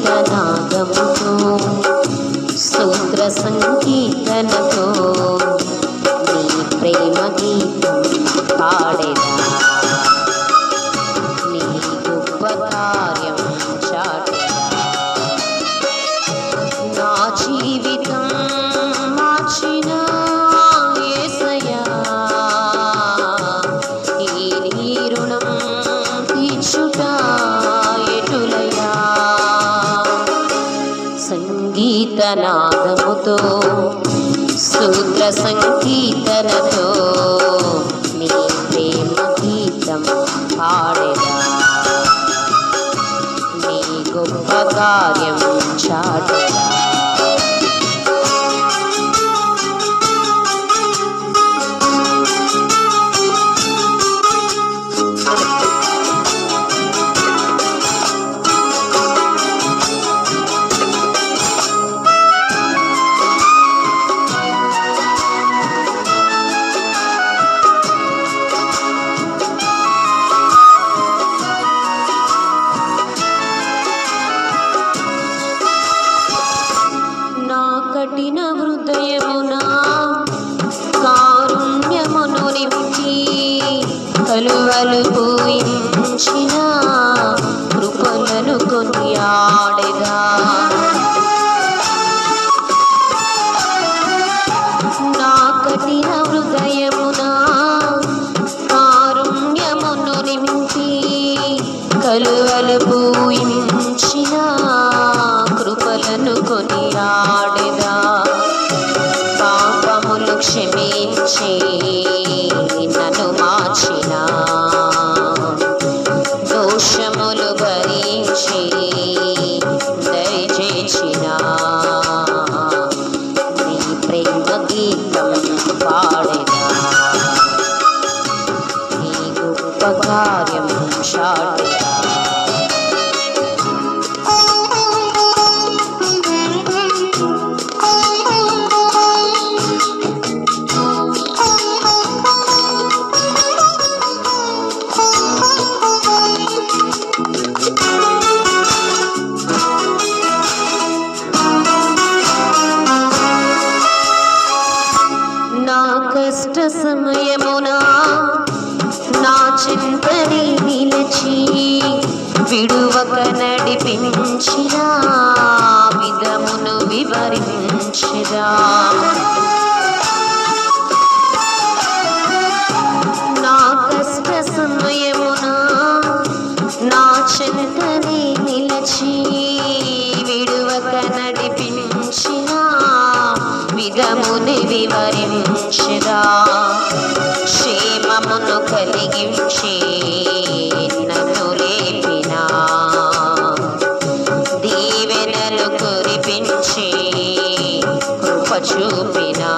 సంగీతనాదముతో సూత్ర సంకీర్తనతో నీ ప్రేమ గీతం పాడేదా సంగీతనాదముతో సూత్ర సంకీర్తనతో నీ ప్రేమ గీతం పాడేదా నీ గొప్ప కార్యం చాటుదా హృదయమున కారుణ్యమును నింపి కలువలు పూయించిన కృపలను కొనియాడెదా. నా కఠిన హృదయమున కారుణ్యమును నింపి కలువలు పూయించిన gente. సమయమున నా చింతని నిలిచి విడువక నడిపించిరా విధమును వివరించిరా వివరించదా క్షేమమును కలిగించి నన్ను లేపినా. దీవెనలు కురిపించి కృప చూపినా.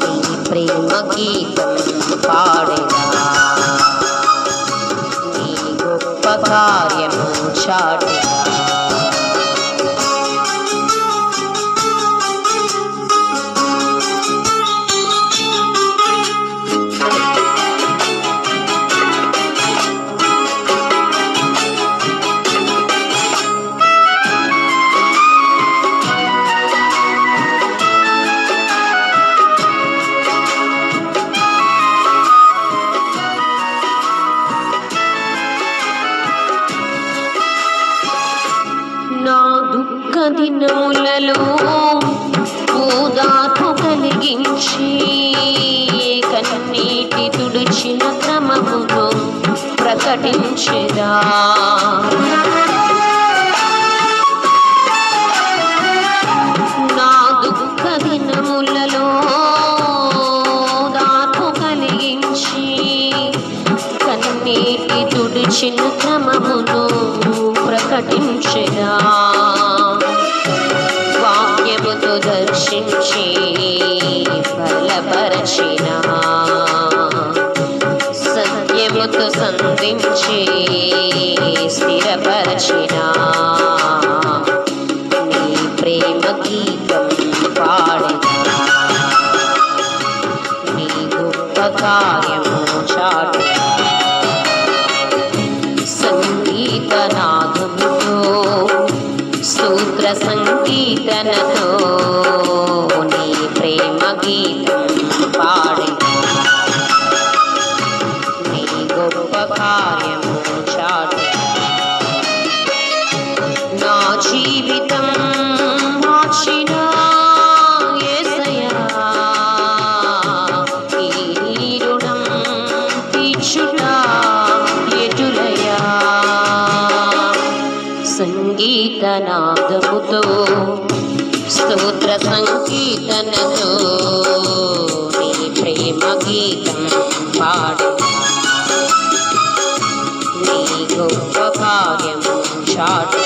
నీ ప్రేమ గీతం పాడేదా నీ గొప్ప కార్యము చాటెదా ప్రకటించెదా? నా దుఃఖ దినములలో ఓదార్పు కలిగించి కన్నీటి తుడిచిన క్రమమును ప్రకటించెదా? వాక్యముతో దర్శించి బలపరచిన అందించి స్థిరపరచిన నీ ప్రేమ గీతం పాడిన. నీ గొప్ప కార్యము చాటు. సంగీత నాదముతో సూత్ర సంగీతనతో నీ ప్రేమ గీతం జీవితం మార్చిన యేసయ్యా ఈ రుణం తీర్చుట ఎటులయా సంగీతనాదముతో స్తోత్ర సంకీర్తనతో నీ ప్రేమ గీతం పాడు. నీ గొప్ప కార్యము చాటు.